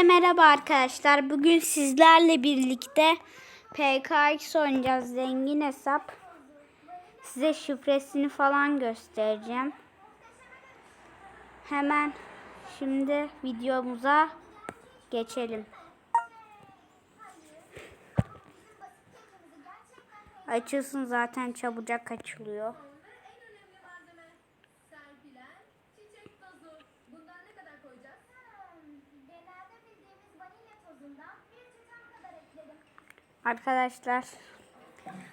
Hepinize merhaba arkadaşlar. Bugün sizlerle birlikte PKX oynayacağız. Zengin hesap. Size şifresini falan göstereceğim. Hemen şimdi videomuza geçelim. Açılsın zaten çabucak açılıyor. Arkadaşlar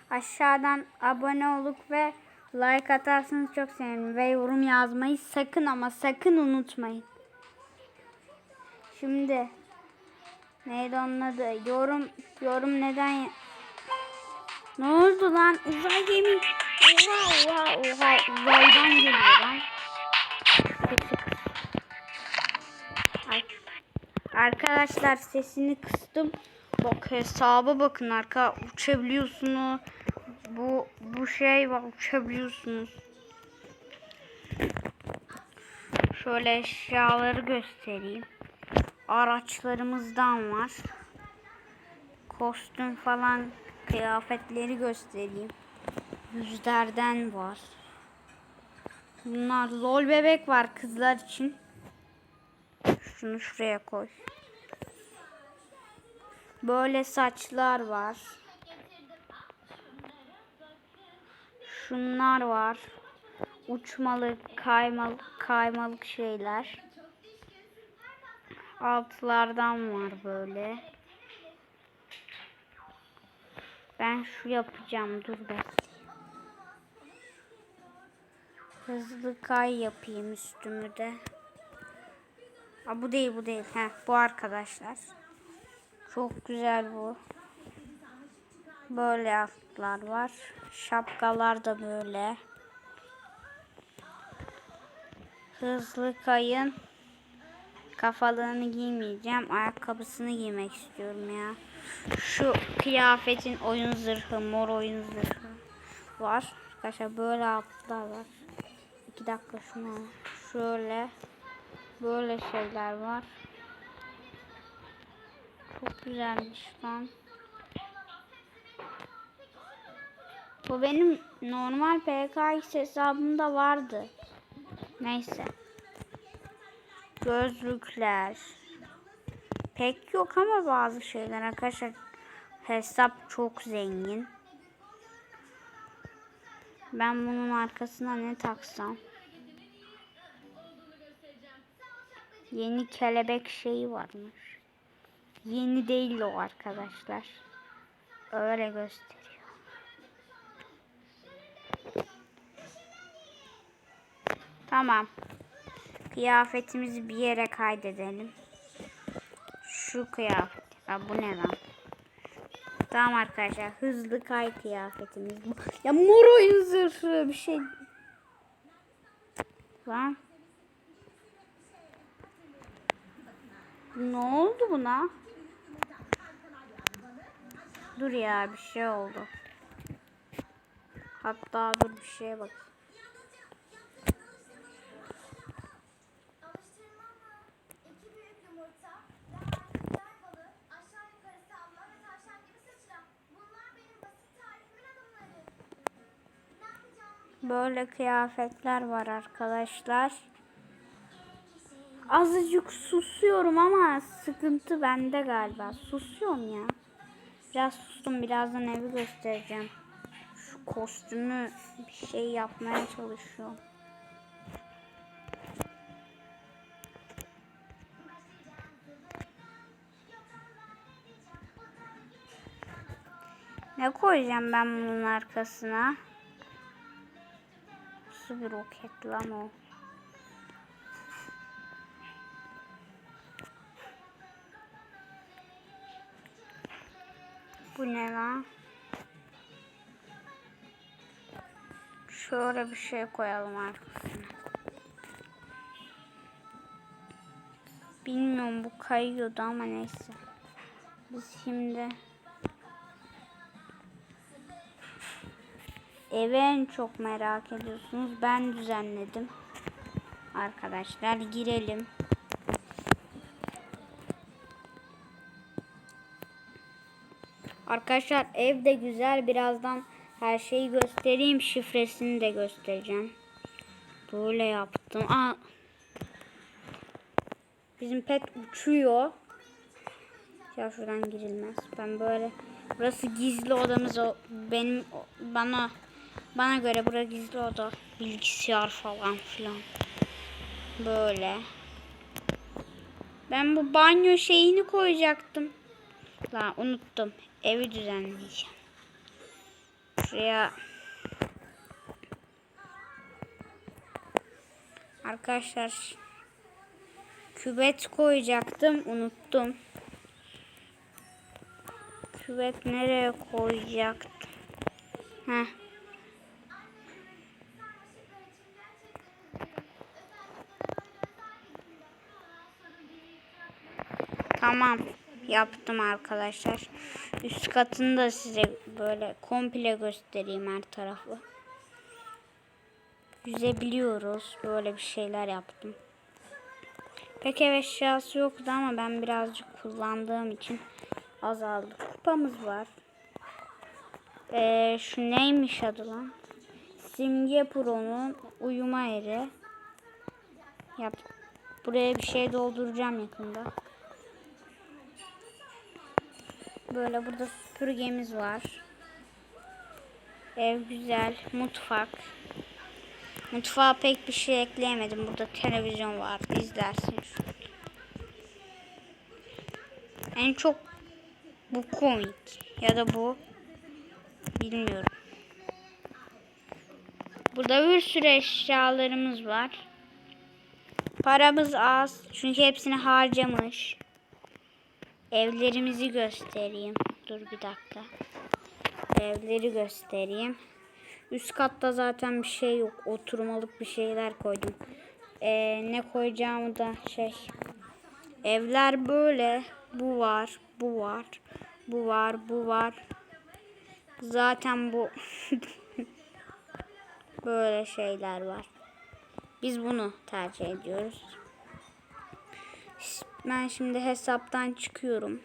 aşağıdan abone olup ve like atarsanız çok sevinirim. Ve yorum yazmayı sakın ama sakın unutmayın. Şimdi neydi onun adı? Yorum, yorum neden... Ne oldu lan? Uzay gemi. Oha oha oha uzaydan geliyor lan. Arkadaşlar sesini kıstım. Bak hesaba bakın arka uçabiliyorsunuz. Bu bu şey var uçabiliyorsunuz. Şöyle eşyaları göstereyim. Araçlarımızdan var. Kostüm falan kıyafetleri göstereyim. Yüzlerden var. Bunlar lol bebek var kızlar için. Şunu şuraya koy. Böyle saçlar var. Şunlar var. Uçmalı, kaymalı, kaymalık şeyler. Altlardan var böyle. Ben şu yapacağım. Dur be. Hızlı kay yapayım üstümü de. Aa, bu değil bu değil. Heh, bu arkadaşlar. Çok güzel bu. Böyle altlar var. Şapkalar da böyle. Hızlı kayın. Kafalığını giymeyeceğim. Ayakkabısını giymek istiyorum ya. Şu kıyafetin oyun zırhı, mor oyun zırhı var. Arkadaşlar böyle altlar var. İki dakika şunu al. şöyle böyle şeyler var. Çok güzelmiş lan. Bu benim normal PKX hesabımda vardı. Neyse. Gözlükler. Pek yok ama bazı şeyler arkadaşlar. Hesap çok zengin. Ben bunun arkasına ne taksam? Yeni kelebek şeyi varmış. Yeni değil o arkadaşlar. Öyle gösteriyor. Tamam. Kıyafetimizi bir yere kaydedelim. Şu kıyafet. Ya bu ne lan? Tamam arkadaşlar. Hızlı kay kıyafetimiz. Ya mor oyun zırhı bir şey. Lan. Ne oldu buna? Dur ya bir şey oldu. Hatta dur bir şeye bak. Böyle kıyafetler var arkadaşlar. Azıcık susuyorum ama sıkıntı bende galiba. Susuyorum ya. Biraz sustum. Birazdan evi göstereceğim. Şu kostümü bir şey yapmaya çalışıyorum. Ne koyacağım ben bunun arkasına? Nasıl bir roket lan o? Bu ne lan? Şöyle bir şey koyalım arkasına. Bilmiyorum bu kayıyordu ama neyse. Biz şimdi evi en çok merak ediyorsunuz. Ben düzenledim. Arkadaşlar girelim. Arkadaşlar ev de güzel. Birazdan her şeyi göstereyim. Şifresini de göstereceğim. Böyle yaptım. Aa. Bizim pet uçuyor. Ya şuradan girilmez. Ben böyle burası gizli odamız o benim bana bana göre burası gizli oda. Bilgisayar falan filan. Böyle. Ben bu banyo şeyini koyacaktım. Lan unuttum. Evi düzenleyeceğim. Şuraya Arkadaşlar küvet koyacaktım. Unuttum. Küvet nereye koyacaktım? Heh. Tamam. Yaptım arkadaşlar. Üst katını da size böyle komple göstereyim her tarafı. Yüzebiliyoruz. Böyle bir şeyler yaptım. Pek ev eşyası yoktu ama ben birazcık kullandığım için azaldı. Kupamız var. Ee, şu neymiş adı lan? Simge Pro'nun uyuma yeri. Yap. Buraya bir şey dolduracağım yakında. Böyle burada süpürgemiz var. Ev güzel. Mutfak. Mutfağa pek bir şey ekleyemedim. Burada televizyon var. İzlersin. En çok bu komik. Ya da bu. Bilmiyorum. Burada bir sürü eşyalarımız var. Paramız az. Çünkü hepsini harcamış. Evlerimizi göstereyim. Dur bir dakika. Evleri göstereyim. Üst katta zaten bir şey yok. Oturmalık bir şeyler koydum. Ee, ne koyacağımı da şey. Evler böyle. Bu var. Bu var. Bu var. Bu var. Zaten bu böyle şeyler var. Biz bunu tercih ediyoruz. Ben şimdi hesaptan çıkıyorum.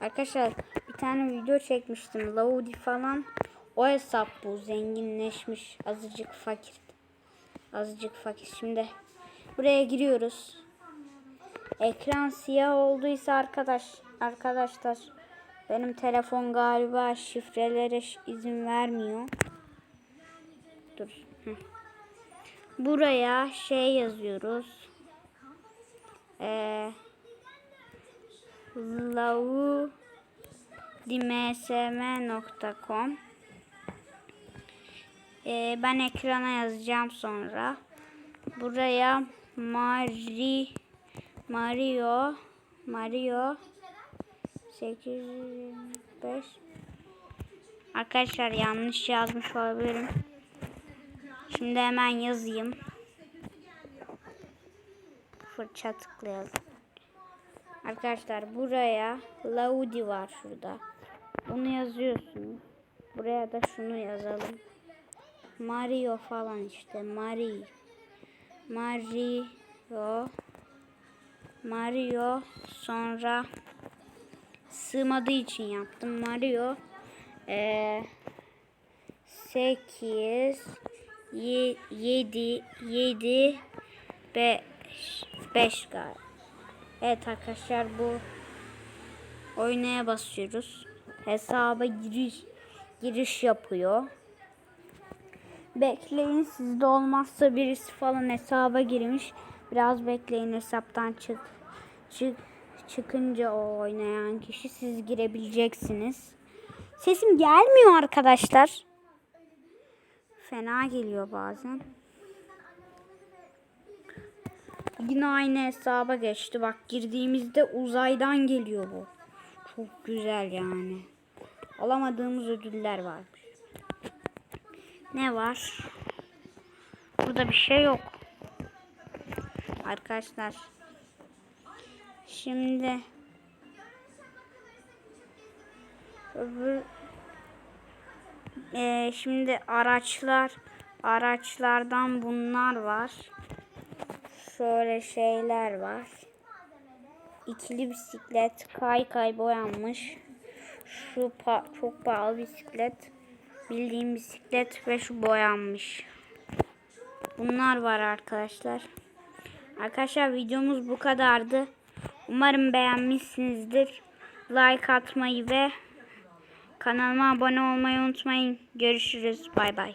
Arkadaşlar bir tane video çekmiştim. Laudi falan. O hesap bu. Zenginleşmiş. Azıcık fakir. Azıcık fakir. Şimdi buraya giriyoruz. Ekran siyah olduysa arkadaş arkadaşlar benim telefon galiba şifrelere izin vermiyor. Dur. Buraya şey yazıyoruz. Ee, laudimsm.com ee, Ben ekrana yazacağım sonra. Buraya Mari Mario Mario 805 Arkadaşlar yanlış yazmış olabilirim. Şimdi hemen yazayım. Fırça tıklayalım. Arkadaşlar buraya Laudi var şurada. Bunu yazıyorsunuz. Buraya da şunu yazalım. Mario falan işte. Mari. Mario. Mario. Sonra sığmadığı için yaptım. Mario. Ee, 8 7 7 5 5 galiba. Evet arkadaşlar bu oynaya basıyoruz. Hesaba giriş giriş yapıyor. Bekleyin sizde olmazsa birisi falan hesaba girmiş. Biraz bekleyin hesaptan çık çık çıkınca o oynayan kişi siz girebileceksiniz. Sesim gelmiyor arkadaşlar. Fena geliyor bazen. Yine aynı hesaba geçti. Bak girdiğimizde uzaydan geliyor bu. Çok güzel yani. Alamadığımız ödüller varmış. Ne var? Burada bir şey yok. Arkadaşlar. Şimdi öbür Ee, şimdi araçlar araçlardan bunlar var. Şöyle şeyler var. İkili bisiklet kaykay boyanmış. Şu pa- çok pahalı bisiklet. Bildiğim bisiklet ve şu boyanmış. Bunlar var arkadaşlar. Arkadaşlar videomuz bu kadardı. Umarım beğenmişsinizdir. Like atmayı ve kanalıma abone olmayı unutmayın. Görüşürüz. Bay bay.